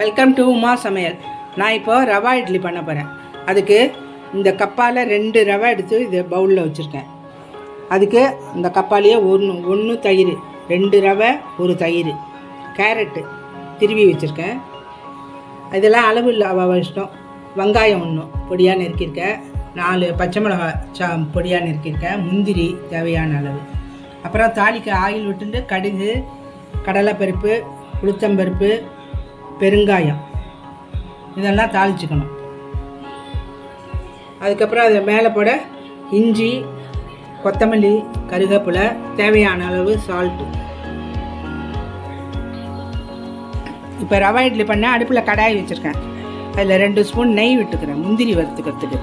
Welcome to Uma சமையல். நான் இப்போ ரவா இட்லி பண்ண போகிறேன் அதுக்கு இந்த கப்பால் ரெண்டு ரவை எடுத்து இது பவுலில் வச்சுருக்கேன். அதுக்கு இந்த கப்பாலேயே ஒன்று ஒன்று தயிர் ரெண்டு ரவை ஒரு தயிர் கேரட்டு திருவி வச்சுருக்கேன். இதெல்லாம் அளவு இல்லை அவ இஷ்டம். வெங்காயம் ஒன்று பொடியாக நெருக்கியிருக்கேன். நாலு பச்சை மிளகாய் சா பொடியாக நறுக்கியிருக்கேன் முந்திரி தேவையான அளவு. அப்புறம் தாளிக்க ஆயில் விட்டுட்டு கடுகு கடலைப்பருப்பு உளுத்தம்பருப்பு பெருங்காயம். இதெல்லாம் தாளிச்சுக்கணும். அதுக்கப்புறம் அதை மேலே போட இஞ்சி கொத்தமல்லி கருவேப்பிலை தேவையான அளவு சால்ட்டு இப்போ ரவா இட்லி பண்ண அடுப்பில் கடாய் வச்சுருக்கேன். அதில் ரெண்டு ஸ்பூன் நெய் விட்டுக்கிறேன். முந்திரி வறுத்துக்கிறதுக்கு.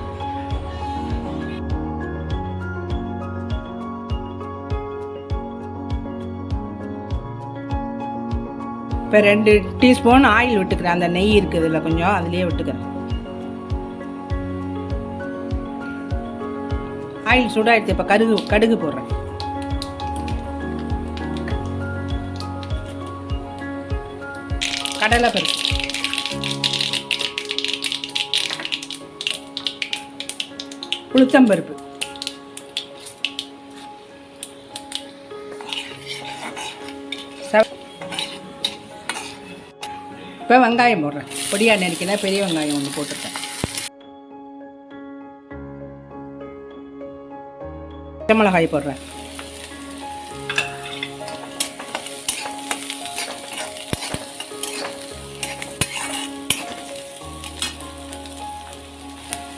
இப்போ ரெண்டு டீஸ்பூன் ஆயில் விட்டுக்கிறேன். அந்த நெய் இருக்குது இதில் கொஞ்சம் அதுலேயே விட்டுக்கிறேன். ஆயில் சூடாகிடுச்சு இப்போ கடுகு கடுகு போடுறேன். கடலை பருப்பு உளுத்தம்பருப்பு. இப்போ வெங்காயம் போடுறேன். பொடியாக நறுக்கினா பெரிய வெங்காயம் ஒன்று போட்டிருக்கேன் பச்சை போடுறேன்.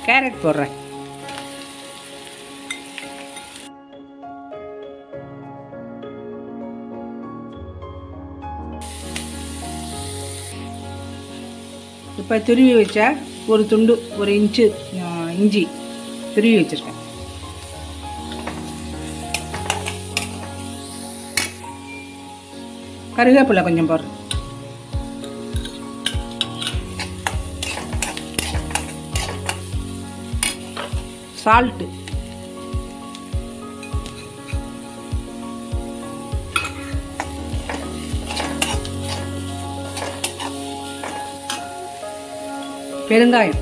கேரட் போடுறேன். இப்போ துருவி வச்ச ஒரு துண்டு ஒரு இன்ச்சு இஞ்சி துருவி வச்சுருக்கேன். கருவேப்பிலை கொஞ்சம் போடுறேன் சால்ட்டு பெருங்காயம்.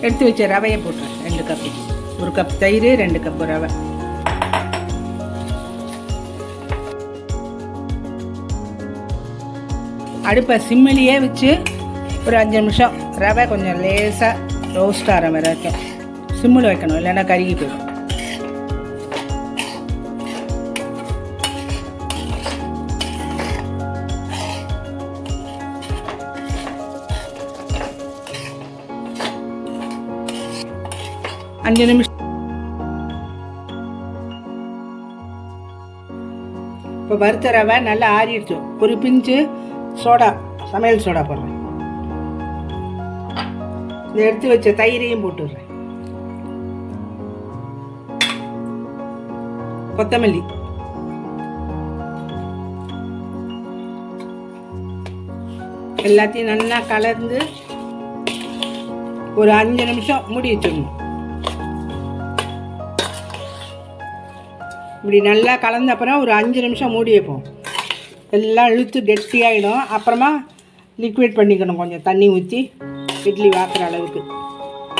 எடுத்து வச்ச ரவையை போட்டுறேன். ரெண்டு கப்பு ஒரு கப் தயிர் ரெண்டு கப் ரவை. அடுப்பை சிம்மிலேயே வச்சு ஒரு அஞ்சு நிமிஷம் ரவை கொஞ்சம் லேசாக ரோஸ்ட் ஆகிற மாதிரி வரைக்கும் சிம்மில் வைக்கணும் இல்லைன்னா கருகி போயிடும். அஞ்சு நிமிஷம். இப்போ வறுத்த ரவை நல்லா ஆறிடுச்சு. ஒரு பிஞ்சு சோடா சமையல் சோடா போடுறேன். இதை எடுத்து வச்ச தயிரையும் போட்டுடுறேன். கொத்தமல்லி. எல்லாத்தையும் நல்லா கலந்து ஒரு அஞ்சு நிமிஷம் மூடி வச்சிடணும். இப்படி நல்லா கலந்த அப்புறம் ஒரு அஞ்சு நிமிஷம் மூடி வைப்போம். எல்லாம் இழுத்து கெட்டியாகிடும் அப்புறமா லிக்விட் பண்ணிக்கணும் கொஞ்சம் தண்ணி ஊற்றி இட்லி வாக்குற அளவுக்கு.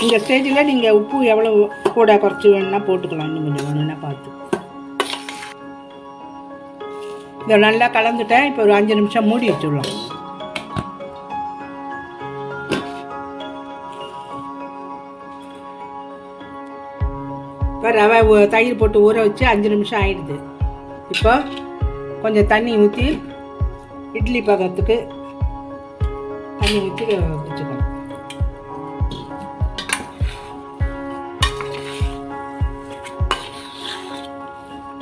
இந்த ஸ்டேஜில் நீங்கள் உப்பு எவ்வளோ கூட குறைச்சி வேணும்னா போட்டுக்கலாம். இன்னும் கொஞ்சம் வேணும்னா பார்த்து. இதை நல்லா கலந்துட்டேன். இப்போ ஒரு அஞ்சு நிமிஷம் மூடி வச்சுடலாம். இப்போ ரவை தயிர் போட்டு ஊற வச்சு அஞ்சு நிமிஷம் ஆயிடுது. இப்போ கொஞ்சம் தண்ணி ஊற்றி இட்லி பக்கத்துக்கு தண்ணி ஊற்றி வச்சுக்கணும்.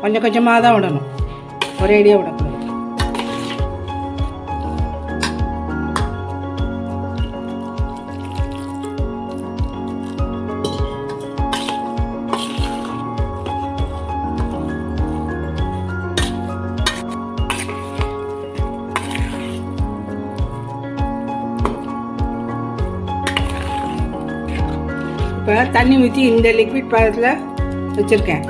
கொஞ்சம் கொஞ்சமாக தான் விடணும். ஒரேடியாக விடக்கூடாது. இப்போ தண்ணி ஊற்றி இந்த லிக்விட் பதத்தில் வச்சுருக்கேன்.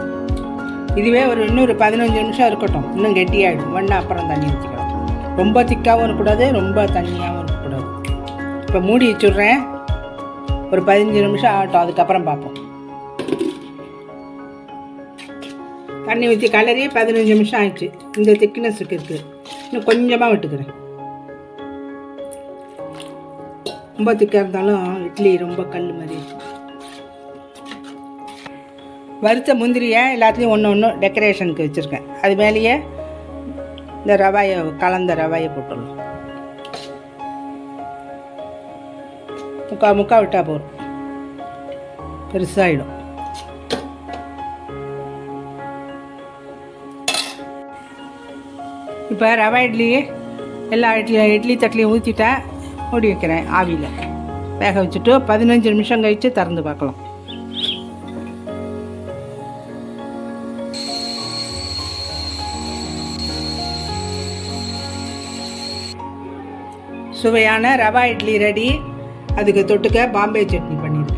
இதுவே ஒரு இன்னொரு பதினஞ்சு நிமிஷம் இருக்கட்டும். இன்னும் கெட்டியாகிடும் ஒன்றா அப்புறம் தண்ணி ஊற்றிக்கலாம் ரொம்ப திக்காகவும் இருக்கக்கூடாது ரொம்ப தண்ணியாகவும் இருக்கக்கூடாது. இப்போ மூடி வச்சுட்றேன். ஒரு பதினஞ்சு நிமிஷம் ஆகட்டும். அதுக்கப்புறம் பார்ப்போம். தண்ணி ஊற்றி கலரி பதினஞ்சு நிமிஷம் ஆயிடுச்சு. இந்த திக்னஸுக்கு இருக்குது இன்னும் கொஞ்சமாக விட்டுக்கிறேன். ரொம்ப திக்காக இருந்தாலும் இட்லி ரொம்ப கல் மாதிரி இருக்குது வறுத்த முந்திரியை எல்லாத்துலேயும் ஒன்று ஒன்று டெக்கரேஷனுக்கு வச்சுருக்கேன். அது மேலேயே இந்த ரவாயை கலந்த ரவாயை போட்டுடலாம். முக்கா முக்கா விட்டால் போதும். பெருசாகிடும் இப்போ ரவா இட்லி எல்லா இட்லி இட்லி தட்டிலையும் ஊற்றிட்டேன் மூடி வைக்கிறேன் ஆவியில். வேக வச்சுட்டு பதினஞ்சு நிமிஷம் கழித்து திறந்து பார்க்கலாம். சுவையான ரவா இட்லி ரெடி. அதுக்கு தொட்டுக்க பாம்பே சட்னி பண்ணியிருக்கேன்